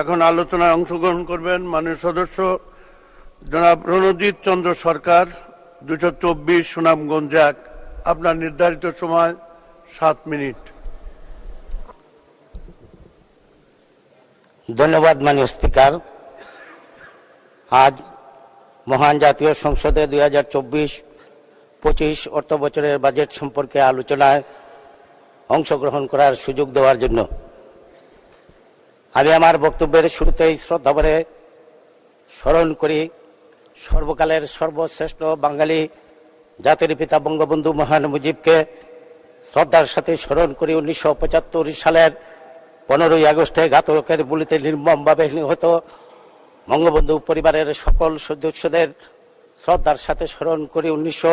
এখন আলোচনায় অংশগ্রহণ করবেন মাননীয় সদস্য জনাব রণজিৎ চন্দ্র সরকার, দুশো চব্বিশ সুনামগঞ্জ এক। আপনার নির্ধারিত সময়, সাত মিনিট। ধন্যবাদ মাননীয় স্পিকার। আজ মহান জাতীয় সংসদে দুই হাজার চব্বিশ পঁচিশ অর্থ বছরের বাজেট সম্পর্কে আলোচনায় অংশগ্রহণ করার সুযোগ দেওয়ার জন্য আমি আমার বক্তব্যের শুরুতেই শ্রদ্ধাভরে স্মরণ করি, সর্বকালের সর্বশ্রেষ্ঠ বাঙালি জাতির পিতা বঙ্গবন্ধু মহান মুজিবকে শ্রদ্ধার সাথে স্মরণ করি। উনিশশো পঁচাত্তর সালের পনেরোই আগস্টে ঘাতকের গুলিতে নির্মমভাবে নিহত বঙ্গবন্ধু পরিবারের সকল সদস্যদের শ্রদ্ধার সাথে স্মরণ করি। উনিশশো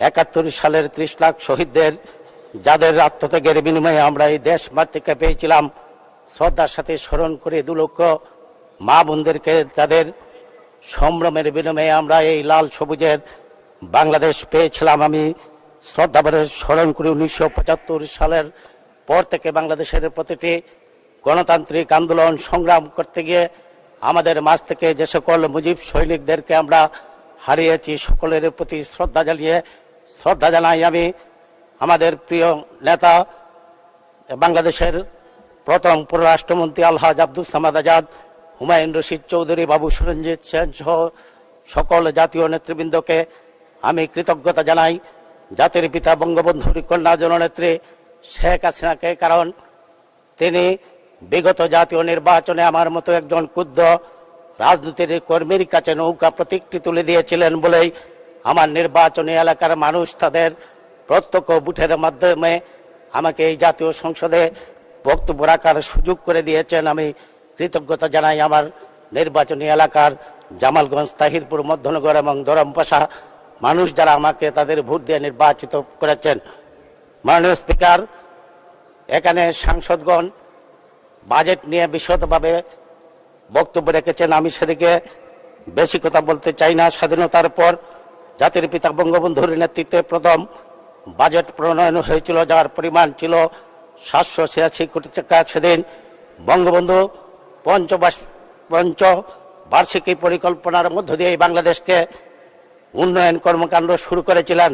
একাত্তর সালের ত্রিশ লাখ শহীদদের, যাদের আত্মত্যাগের বিনিময়ে আমরা এই দেশ মাতৃকে পেয়েছিলাম। শ্রদ্ধার সাথে স্মরণ করে দু লক্ষ মা বোনদেরকে তাদের সম্ভ্রমের বিনিময়ে আমরা এই লাল সবুজের বাংলাদেশ পেয়েছিলাম। আমি শ্রদ্ধাভরে স্মরণ করি উনিশশো পঁচাত্তর সালের পর থেকে বাংলাদেশের প্রতিটি গণতান্ত্রিক আন্দোলন সংগ্রাম করতে গিয়ে আমাদের মাঝ থেকে যে সকল মুজিব সৈনিকদেরকে আমরা হারিয়েছি, সকলের প্রতি শ্রদ্ধা জানিয়ে শ্রদ্ধা জানাই। আমি আমাদের প্রিয় নেতা বাংলাদেশের প্রথম পররাষ্ট্রমন্ত্রী আলহাজ আব্দুল সামাদ আজাদ, হুমায়ুন রশিদ চৌধুরী, বাবু সুরঞ্জিত সেন সহ সকল জাতীয় নেতৃবৃন্দকে আমি কৃতজ্ঞতা জানাই। জাতির পিতা বঙ্গবন্ধুর কন্যা জননেত্রী শেখ হাসিনাকে, কারণ তিনি বিগত জাতীয় নির্বাচনে আমার মতো একজন ক্ষুদ্র রাজনীতির কর্মীর কাছে নৌকা প্রতীকটি তুলে দিয়েছিলেন বলেই আমার নির্বাচনী এলাকার মানুষ তাদের প্রত্যক্ষ বুথের মাধ্যমে আমাকে এই জাতীয় সংসদে বক্তব্য রাখার সুযোগ করে দিয়েছেন। আমি কৃতজ্ঞতা জানাই আমার নির্বাচনী এলাকার জামালগঞ্জ, তাহিরপুর, মধ্যনগর এবং দরমপাশা মানুষ যারা আমাকে তাদের ভোট দিয়ে নির্বাচিত করেছেন। মাননীয় স্পিকার, এখানে সাংসদগণ বাজেট নিয়ে বিশদভাবে বক্তব্য রেখেছেন। আমি সেদিকে বেশি কথা বলতে চাই না। স্বাধীনতার পর জাতির পিতা বঙ্গবন্ধুর নেতৃত্বে প্রথম বাজেট প্রণয়ন হয়েছিল, যার পরিমাণ ছিল সাতশো ছিয়াশি কোটি টাকা সেদিন বঙ্গবন্ধু পঞ্চবাস পঞ্চ বার্ষিকী পরিকল্পনার মধ্য দিয়ে বাংলাদেশকে উন্নয়ন কর্মকাণ্ড শুরু করেছিলেন।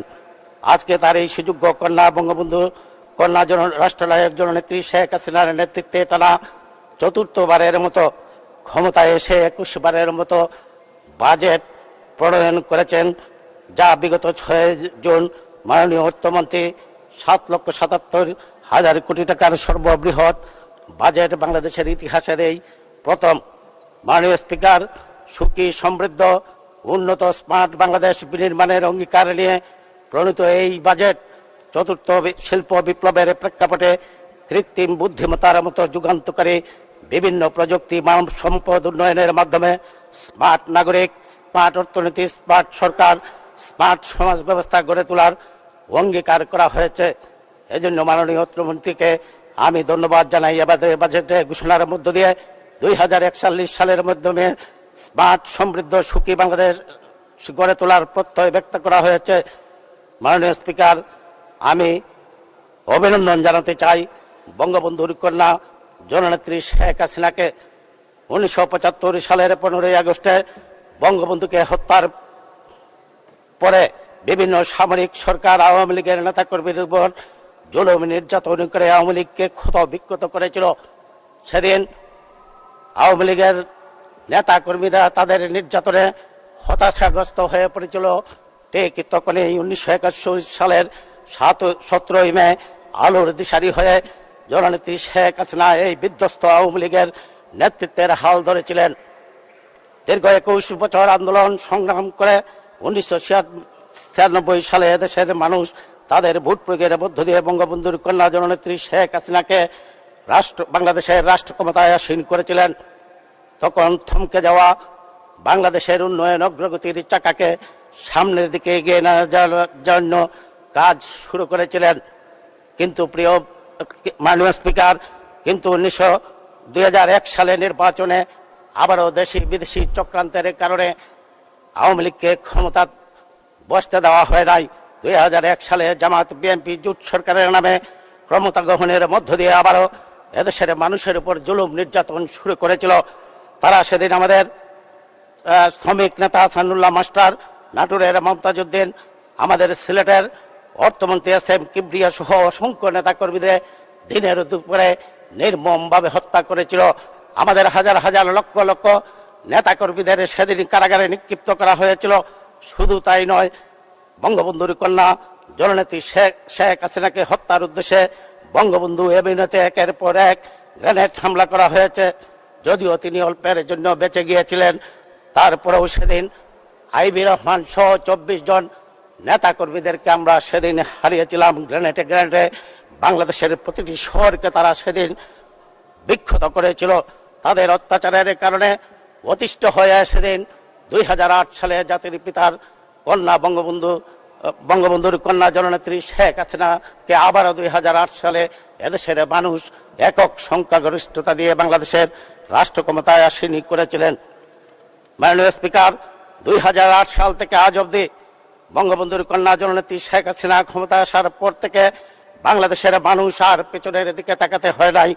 আজকে তার এই সুযোগ্য কন্যা বঙ্গবন্ধু কন্যা জন রাষ্ট্রনায়ক জননেত্রী শেখ হাসিনার নেতৃত্বে টানা চতুর্থবারের মতো ক্ষমতায় এসে একুশবারের মতো বাজেট প্রণয়ন করেছেন। যা বিগত ছয় জুন মাননীয় অর্থমন্ত্রী সাত লক্ষ সাতাত্তর হাজার কোটি টাকার সর্ববৃহৎ বাজেট বাংলাদেশের ইতিহাসের এই প্রথম মাননীয় স্পিকার, সুখী, সমৃদ্ধ, উন্নত, স্মার্ট বাংলাদেশ বিনির্মাণের অঙ্গীকার নিয়ে প্রণীত এই বাজেট চতুর্থ শিল্প বিপ্লবের প্রেক্ষাপটে কৃত্রিম বুদ্ধিমত্তার মতো যুগান্তকারী বিভিন্ন প্রযুক্তি, মানব সম্পদ উন্নয়নের মাধ্যমে স্মার্ট নাগরিক, স্মার্ট অর্থনীতি, স্মার্ট সরকার, স্মার্ট সমাজ ব্যবস্থা গড়ে তোলার অঙ্গীকার করা হয়েছে। এজন্য মাননীয় অর্থমন্ত্রীকে আমি ধন্যবাদ জানাই। এবারের বাজেটে ঘোষণার মধ্য দিয়ে দুই হাজার একচল্লিশ সালের মাধ্যমে স্মার্ট সমৃদ্ধ সুখী বাংলাদেশ গড়ে তোলার প্রত্যয় ব্যক্ত করা হয়েছে। মাননীয় স্পিকার, আমি অভিনন্দন জানাতে চাই বঙ্গবন্ধুর কন্যা জননেত্রী শেখ হাসিনাকে। উনিশশো পঁচাত্তর সালের পনেরোই আগস্টে বঙ্গবন্ধুকে হত্যার পরে বিভিন্ন সামরিক সরকার আওয়ামী লীগের নেতাকর্মীর উপর জুলুম, নির্যাতন করে আওয়ামী লীগকে ক্ষত বিক্ষত করেছিল। সেদিন আওয়ামী লীগের নেতা কর্মীরা তাদের নির্যাতনে হতাশাগ্রস্ত হয়ে পড়েছিল। ঠিক তখনই উনিশশো একাশি সালের সাত, সতেরোই মে আলোর দিশারি হয়ে জননেত্রী শেখ হাসিনা এই বিধ্বস্ত আওয়ামী লীগের নেতৃত্বের হাল ধরেছিলেন। দীর্ঘ একুশ বছর আন্দোলন সংগ্রাম করে উনিশশো ছিয়ানব্বই সালে দেশের মানুষ তাদের ভোট প্রয়োগের মধ্য দিয়ে বঙ্গবন্ধুর কন্যা জননেত্রী শেখ হাসিনাকে রাষ্ট্র, বাংলাদেশের রাষ্ট্র ক্ষমতায় আসীন করেছিলেন। তখন থমকে যাওয়া বাংলাদেশের উন্নয়ন অগ্রগতির চাকাকে সামনের দিকে এগিয়ে নেওয়ার জন্য কাজ শুরু করেছিলেন। কিন্তু প্রিয় মাননীয় স্পিকার, কিন্তু উনিশশো দুই সালে নির্বাচনে আবারও দেশি বিদেশি চক্রান্তের কারণে আওয়ামী লীগকে ক্ষমতা বসতে দেওয়া হয় নাই দুই হাজার এক সালে জামাত বিএনপি জোট সরকারের নামে ক্ষমতা গ্রহণের মধ্য দিয়ে আবারও এদেশের মানুষের উপর জুলুম নির্যাতন শুরু করেছিল। তারা সেদিন আমাদের শ্রমিক নেতা হাসানুল্লাহ মাস্টার, নাটোরের মমতাজুদ্দিন আমাদের সিলেটের অর্থমন্ত্রী এস এম কিবরিয়া সহ অসংখ্য নেতা কর্মীদের দিনের দুপুরে নির্মমভাবে হত্যা করেছিল। আমাদের হাজার হাজার লক্ষ লক্ষ নেতা কর্মীদের সেদিন কারাগারে নিক্ষিপ্ত করা হয়েছিল। শুধু তাই নয়, বঙ্গবন্ধুর কন্যা জননেত্রী শেখ শেখ হাসিনাকে হত্যার উদ্দেশ্যে বঙ্গবন্ধু এভিনতে একের পর এক গ্রেনেড হামলা করা হয়েছে। যদিও তিনি অল্পের জন্য বেঁচে গিয়েছিলেন, তারপরেও সেদিন আইবি রহমান সহ চব্বিশ জন নেতা কর্মীদেরকে আমরা সেদিন হারিয়েছিলাম গ্রেনেডে গ্রেনেডে। বাংলাদেশের প্রতিটি শহরকে তারা সেদিন বিক্ষত করেছিল। তাদের অত্যাচারের কারণে অতিষ্ঠ হয়ে সেদিন দুই হাজার আট সালে জাতির পিতার কন্যা বঙ্গবন্ধু বঙ্গবন্ধুর কন্যা জননেত্রী শেখ হাসিনাকে আবারও দুই হাজার আট সালে এদেশের মানুষ একক সংখ্যাগরিষ্ঠতা দিয়ে বাংলাদেশের রাষ্ট্র ক্ষমতায় আসীন করেছিলেন। মাননীয় স্পিকার, দুই হাজার আট সাল থেকে আজ অবধি বঙ্গবন্ধুর কন্যা জননেত্রী শেখ হাসিনা ক্ষমতায় আসার পর থেকে বাংলাদেশের মানুষ আর পেছনের দিকে তাকাতে হয় নাই।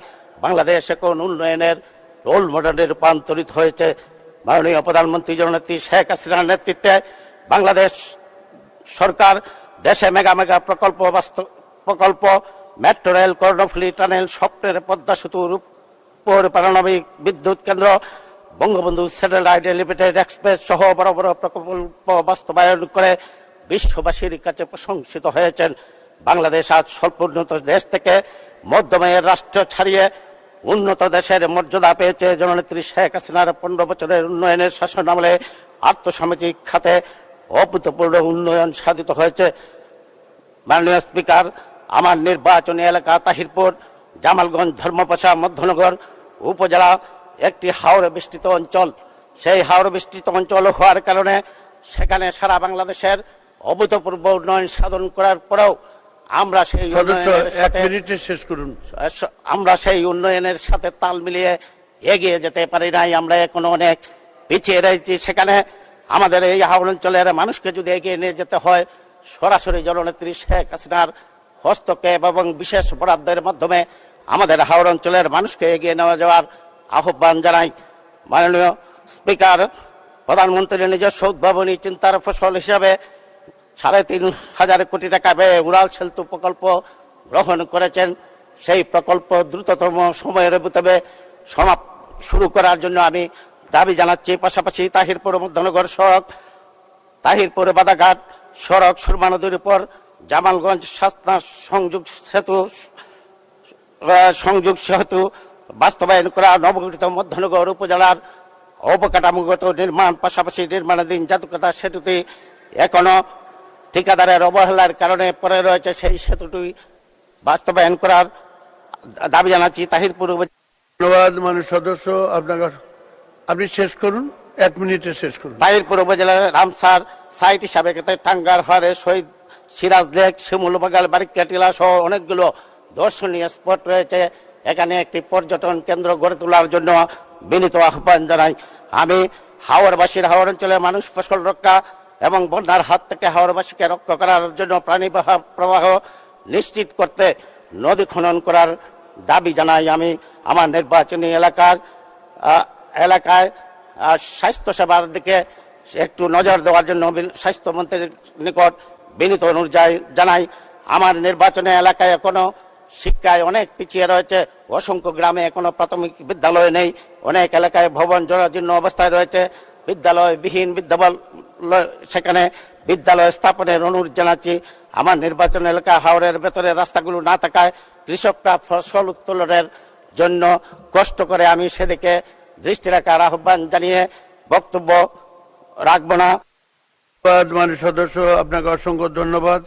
বাংলাদেশ এখন উন্নয়নের রোল মডেলে রূপান্তরিত হয়েছে। মাননীয় প্রধানমন্ত্রী জননেত্রী শেখ হাসিনার নেতৃত্বে বাংলাদেশ সরকার দেশে মেগা মেগা প্রকল্প বাস্তব প্রকল্প, মেট্রো রেল, কর্ণফুলি টানেল, স্বপ্নের পদ্মা সেতুর উপর পারমাণবিক বিদ্যুৎ কেন্দ্র, বঙ্গবন্ধু স্যাটেলাইট লিমিটেড এক্সপ্রেস সহ বড় বড় প্রকল্প বাস্তবায়ন করে বিশ্ববাসীর কাছে প্রশংসিত হয়েছেন। বাংলাদেশ আজ স্বল্পোন্নত দেশ থেকে মধ্যময়ের রাষ্ট্র ছাড়িয়ে উন্নত দেশের মর্যাদা পেয়েছে জননেত্রী শেখ হাসিনার পনেরো বছরের উন্নয়নের শাসন আমলে আর্থসামাজিক খাতে অভূতপূর্ণ উন্নয়ন সাধিত হয়েছে। মাননীয় স্পিকার, আমার নির্বাচনী এলাকা তাহিরপুর, জামালগঞ্জ ধর্মপাশা, মধ্যনগর উপজেলা একটি হাওড় বিস্তৃত অঞ্চল। সেই হাওড় বিস্তৃত অঞ্চল হওয়ার কারণে সেখানে সারা বাংলাদেশের অভূতপূর্ব উন্নয়ন সাধন করার পরেও আমরা সেই এক মিনিটে শেষ করুন। আমরা সেই উন্নয়নের সাথে তাল মিলিয়ে এগিয়ে যেতে পারি নাই আমরা এখনও অনেক পিছিয়ে রয়েছি। সেখানে আমাদের এই হাওড় অঞ্চলের মানুষকে যদি এগিয়ে নিয়ে যেতে হয় সরাসরি জননেত্রী শেখ হাসিনার হস্তক্ষেপ এবং বিশেষ বরাদ্দের মাধ্যমে আমাদের হাওড় অঞ্চলের মানুষকে এগিয়ে নেওয়া যাওয়ার আহ্বান জানাই। মাননীয় স্পিকার প্রধানমন্ত্রীর নিজস্ব উদ্ভাবনী চিন্তার ফসল হিসাবে সাড়ে তিন হাজার কোটি টাকা ব্যয়ে উড়াল সেতু প্রকল্প গ্রহণ করেছেন। সেই প্রকল্প দ্রুততম সময়ের ভিতরে সমাপ শুরু করার জন্য আমি দাবি জানাচ্ছি। পাশাপাশি তাহিরপুর মধ্যনগর সড়ক, তাহিরপুর বাদাঘাট সড়ক, সুরমা নদীর উপর জামালগঞ্জ সাতনা সংযোগ সেতু সংযোগ সেতু বাস্তবায়ন করা নবগঠিত মধ্যনগর উপজেলার অবকাঠামোগত নির্মাণ। পাশাপাশি নির্মাণাধীন জাতকতা সেতুটি এখনও ঠিকাদারের অবহেলার কারণে পরে রয়েছে সেই সেতুটি বাস্তবায়ন করার দাবি জানাচ্ছি তাহিরপুর ধন্যবাদ মাননীয় সদস্য। আপনাকে আপনি শেষ করুন এক মিনিটে শেষ করুন। তাহিরপুর উপজেলার রামসার সাইট হিসাবে টাঙ্গার হারে শহীদ সিরাজ লেক শিমুল বাগাল বারিকাটিলা সহ অনেকগুলো দর্শনীয় স্পট রয়েছে। এখানে একটি পর্যটন কেন্দ্র গড়ে তোলার জন্য বিনীত আহ্বান জানাই। আমি হাওড়বাসীর হাওড় অঞ্চলের মানুষ ফসল রক্ষা এবং বন্যার হাত থেকে হাওড়বাসীকে রক্ষা করার জন্য প্রাণী প্রবাহ নিশ্চিত করতে নদী খনন করার দাবি জানাই আমি। আমার নির্বাচনী এলাকার এলাকায় আহ, স্বাস্থ্য সেবার দিকে একটু নজর দেওয়ার জন্য স্বাস্থ্যমন্ত্রীর নিকট বিনীত অনুযায়ী জানাই। আমার নির্বাচনী এলাকায় এখনও শিক্ষায় অনেক পিছিয়ে রয়েছে। অসংখ্য গ্রামে এখনও প্রাথমিক বিদ্যালয় নেই। অনেক এলাকায় ভবন জরাজীর্ণ অবস্থায় রয়েছে। বিদ্যালয় বিহীন বিদ্যালয় সেখানে বিদ্যালয় স্থাপনের অনুরোধ জানাচ্ছি। আমার নির্বাচন এলাকা হাওড়ের ভেতরে রাস্তাগুলো না থাকায় কৃষকরা ফসল উত্তোলনের জন্য কষ্ট করে আমি সেদিকে দৃষ্টি রাখার আহ্বান জানিয়ে বক্তব্য রাখব না। সদস্য, আপনাকে অসংখ্য ধন্যবাদ।